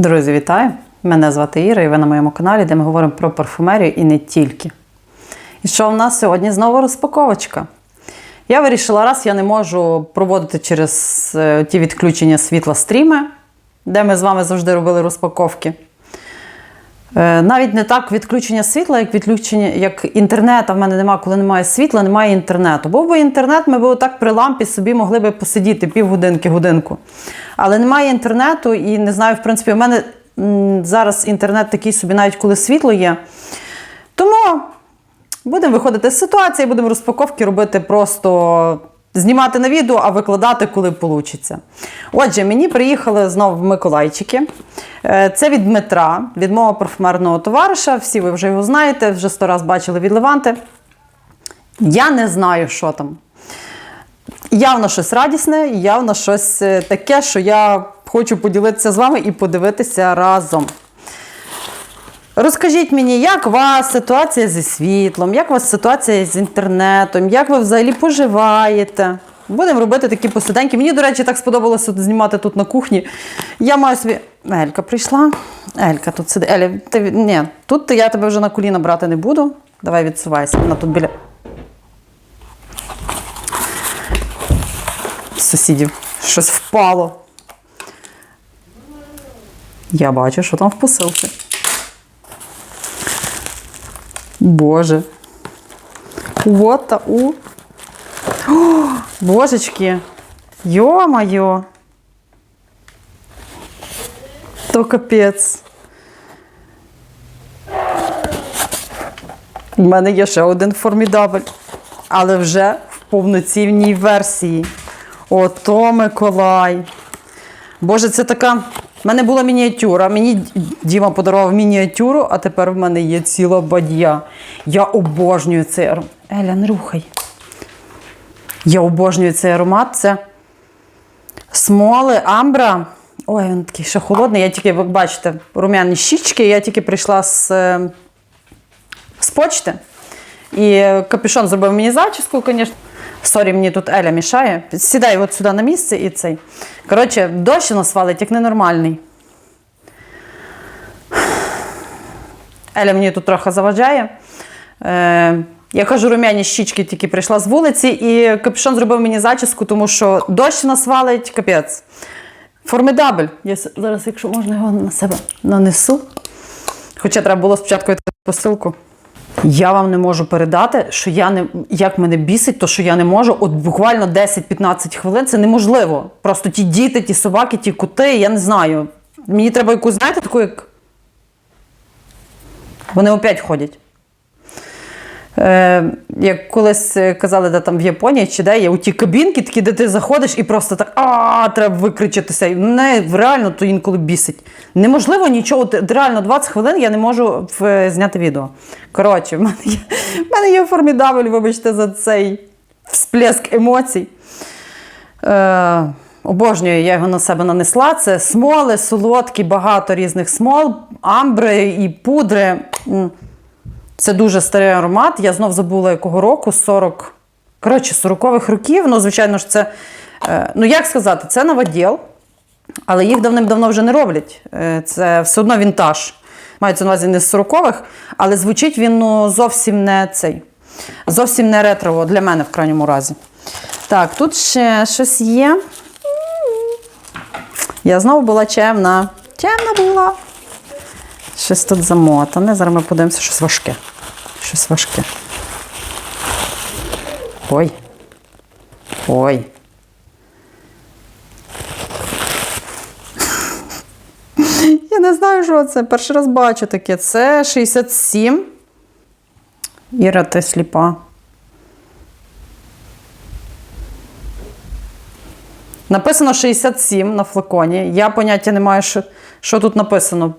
Друзі, вітаю! Мене звати Іра, і ви на моєму каналі, де ми говоримо про парфумерію і не тільки. І що в нас сьогодні знову розпаковочка. Я вирішила, раз я не можу проводити через е, ті відключення світла стріми, де ми з вами завжди робили розпаковки. Е, Навіть не так відключення світла, як відключення, як інтернету. В мене немає, коли немає світла, немає інтернету. Був би інтернет, ми б отак при лампі собі могли би посидіти півгодинки, годинку. Але немає інтернету, і не знаю, в принципі, в мене зараз інтернет такий собі, навіть коли світло є. Тому будемо виходити з ситуації, будемо розпаковки робити просто. Знімати на відео, а викладати, коли вийде. Отже, мені приїхали знову Миколайчики. Е, Це від Дмитра, від мого парфумерного товариша. Всі ви вже його знаєте, вже сто раз бачили від Леванти. Я не знаю, що там. Явно щось радісне, явно щось е, таке, що я хочу поділитися з вами і подивитися разом. Розкажіть мені, як у вас ситуація зі світлом, як у вас ситуація з інтернетом, як ви взагалі поживаєте? Будемо робити такі посиденьки. Мені, до речі, так сподобалося знімати тут на кухні. Я маю собі. Елька прийшла. Елька тут сиди. Еля, ти... Ні, тут я тебе вже на коліна брати не буду. Давай відсувайся. Вона тут біля. Сусідів. Щось впало. Я бачу, що там в посилці. Боже. Вот та у. Божечки. Йо-моє. То капець. У мене є ще один формідабель, але вже в повноцінній версії. Ото Миколай. Боже, це така. В мене була мініатюра. Мені Діма подарував мініатюру, а тепер в мене є ціла бадья. Я обожнюю цей аромат. Еля, не рухай. Я обожнюю цей аромат. Це смоли, амбра. Ой, він такий ще холодний. Я тільки, як бачите, рум'яні щічки. Я тільки прийшла з, з почти. І капюшон зробив мені зачіску, звісно. Сорі, мені тут Еля мішає. Сідай от сюди на місце і цей. Коротше, дощ нас валить, як ненормальний. Еля мені тут трохи заважає. Е, я кажу, рум'яні щічки тільки прийшла з вулиці, і капюшон зробив мені зачіску, тому що дощ нас валить, капець. Формидабель. Я зараз, якщо можна, його на себе нанесу. Хоча треба було спочатку відкрити посилку. Я вам не можу передати, що я не як мене бісить, то що я не можу. От буквально 10-15 хвилин це неможливо. Просто ті діти, ті собаки, ті коти, я не знаю. Мені треба якусь, знаєте, таку як. Вони опять ходять. Е, як колись е, казали, де там в Японії чи де є у ті кабінки, такі, де ти заходиш і просто так а треба викричатися. Мене реально то інколи бісить. Неможливо нічого. Реально 20 хвилин я не можу в, е, зняти відео. Коротше, в мене є, в мене є формідабель, вибачте, за цей всплеск емоцій. Е, обожнюю, я його на себе нанесла. Це смоли, солодкі, багато різних смол, амбри і пудри. Це дуже старий аромат. Я знов забула якого року, 40. Коротше, 40-х років. Ну, звичайно ж, це. е, Ну, як сказати, це новоділ, але їх давним-давно вже не роблять. Е, Це все одно вінтаж. Мається на увазі не з 40-х, але звучить він ну, зовсім не цей. Зовсім не ретро для мене в крайньому разі. Так, тут ще щось є. Я знову була чемна. Чемна була. Щось тут замотане. Зараз ми подивимося, щось важке. Щось важке. Ой. Ой. Я не знаю, що це. Перший раз бачу таке. Це 67. Іра, ти сліпа. Написано 67 на флаконі. Я поняття не маю, що, що тут написано.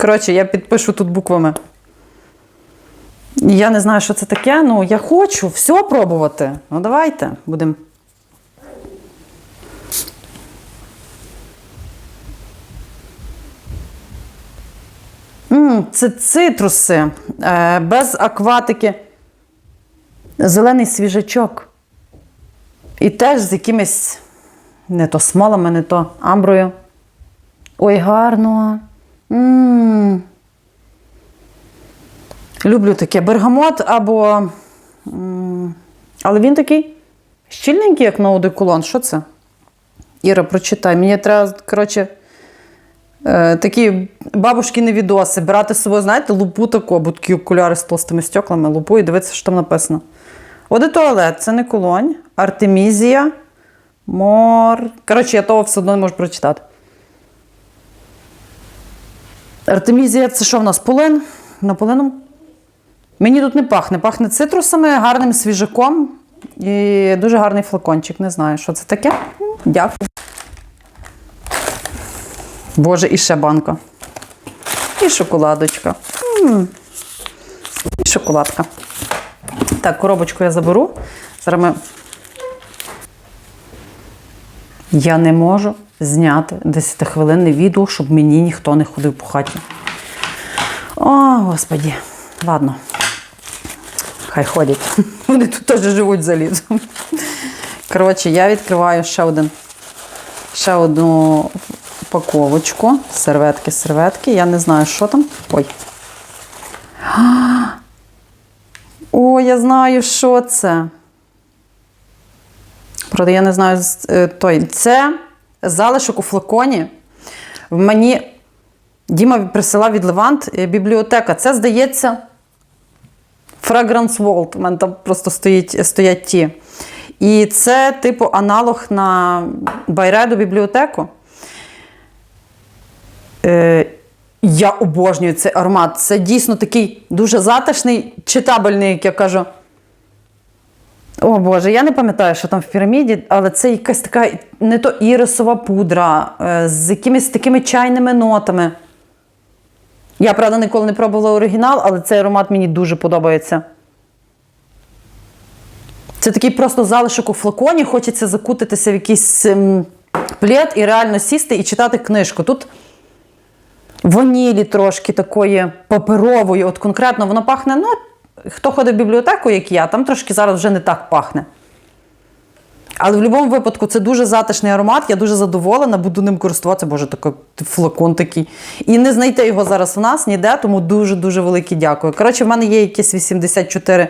Коротше, я підпишу тут буквами. Я не знаю, що це таке. Ну, я хочу все пробувати. Ну, давайте будемо. Це цитруси е, без акватики. Зелений свіжачок. І теж з якимись не то смолами, не то амброю. Ой, гарно. м Люблю таке бергамот або. Але він такий щільненький, як на одеколон. Що це? Іра, прочитай. Мені треба, коротше, е, такі бабушкіни відоси. Брати з собою, знаєте, лупу таку, або такі окуляри з толстими стеклами, лупу і дивитися, що там написано. Одетуалет, це не колонь. Артемізія. Мор. Коротше, я того все одно не можу прочитати. Артемізія це що в нас? Полин? На полином? Мені тут не пахне. Пахне цитрусами, гарним свіжаком і дуже гарний флакончик. Не знаю, що це таке. Дякую. Боже, і ще банка. І шоколадочка. І шоколадка. Так, коробочку я заберу. Зараз ми. Я не можу зняти 10-хвилинне відео, щоб мені ніхто не ходив по хаті. О, господі. Ладно. Хай ходять. Вони тут теж живуть за літом. Коротше, я відкриваю ще один. Ще одну упаковочку. Серветки, серветки. Я не знаю, що там. Ой. О, я знаю, що це. Правда, я не знаю е, той. Це залишок у флаконі. В мені Діма присилав від Левант е, бібліотека. Це, здається, Fragrance World. У мене там просто стоїть, стоять ті. І це, типу, аналог на Байреду бібліотеку. Е, я обожнюю цей аромат. Це дійсно такий дуже затишний, читабельний, як я кажу. О Боже, я не пам'ятаю, що там в піраміді, але це якась така не то ірисова пудра е, з якимись такими чайними нотами. Я, правда, ніколи не пробувала оригінал, але цей аромат мені дуже подобається. Це такий просто залишок у флаконі, хочеться закутитися в якийсь ем, плед і реально сісти і читати книжку. Тут ванілі трошки такої паперової, от конкретно воно пахне, ну, хто ходить в бібліотеку, як я, там трошки зараз вже не так пахне. Але в будь-якому випадку це дуже затишний аромат, я дуже задоволена, буду ним користуватися. Боже, такий флакон такий. І не знайти його зараз у нас ніде, тому дуже-дуже велике дякую. Коротше, в мене є якісь 84.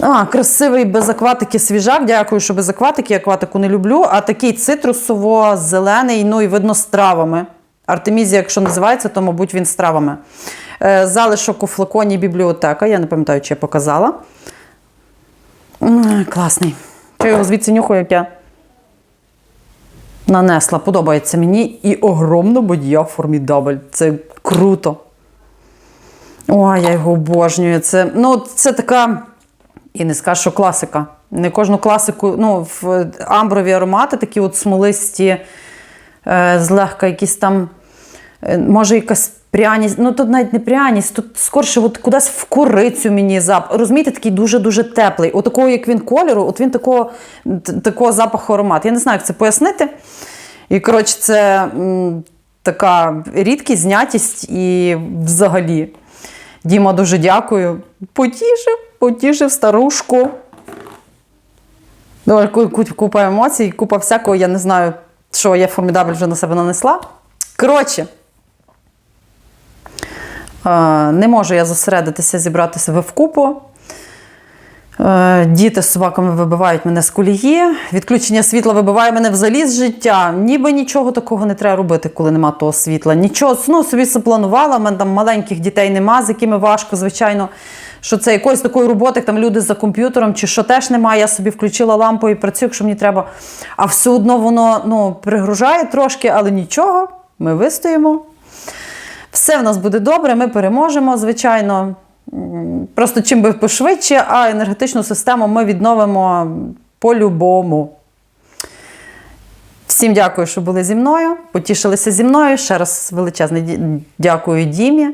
А, красивий без акватики свіжак. Дякую, що без акватики. Акватику не люблю. А такий цитрусово-зелений, ну і видно з травами. Артемізія, якщо називається, то, мабуть, він з травами. Е, Залишок у флаконі бібліотека. Я не пам'ятаю, чи я показала. Класний. Я його звідси нюхаю, як я нанесла. Подобається мені. І огромно бодія формідабель. Це круто. Ой, я його обожнюю. Це, ну, це така. І не скажу, що класика. Не кожну класику, ну, в амброві аромати, такі от смолисті, е, злегка якісь там, е, може, якась пряність. Ну, тут навіть не пряність, тут скорше от кудись в курицю мені запах. Розумієте, такий дуже-дуже теплий. От такого, як він кольору, от він такого, такого запаху аромат. Я не знаю, як це пояснити. І, коротше, це м, така рідкість, знятість і взагалі. Діма, дуже дякую. Потішив, потішив старушку. Ку- купа емоцій, купа всякого, я не знаю, що я формідабель вже на себе нанесла. Коротше, не можу я зосередитися, зібрати себе вкупу. Е, Діти з собаками вибивають мене з колії. Відключення світла вибиває мене взагалі з життя. Ніби нічого такого не треба робити, коли нема того світла. Нічого ну, собі запланувала. У мене там маленьких дітей нема, з якими важко, звичайно. Що це якоїсь такої роботи, як там люди за комп'ютером, чи що теж немає. Я собі включила лампу і працюю, якщо мені треба. А все одно воно ну, пригружає трошки, але нічого, ми вистоїмо. Все в нас буде добре, ми переможемо, звичайно. Просто чим би пошвидше, а енергетичну систему ми відновимо по-любому. Всім дякую, що були зі мною, потішилися зі мною. Ще раз величезне дякую Дімі.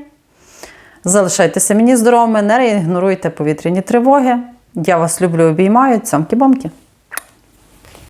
Залишайтеся мені здоровими, не ігноруйте повітряні тривоги. Я вас люблю, обіймаю. Цьомки-бомки.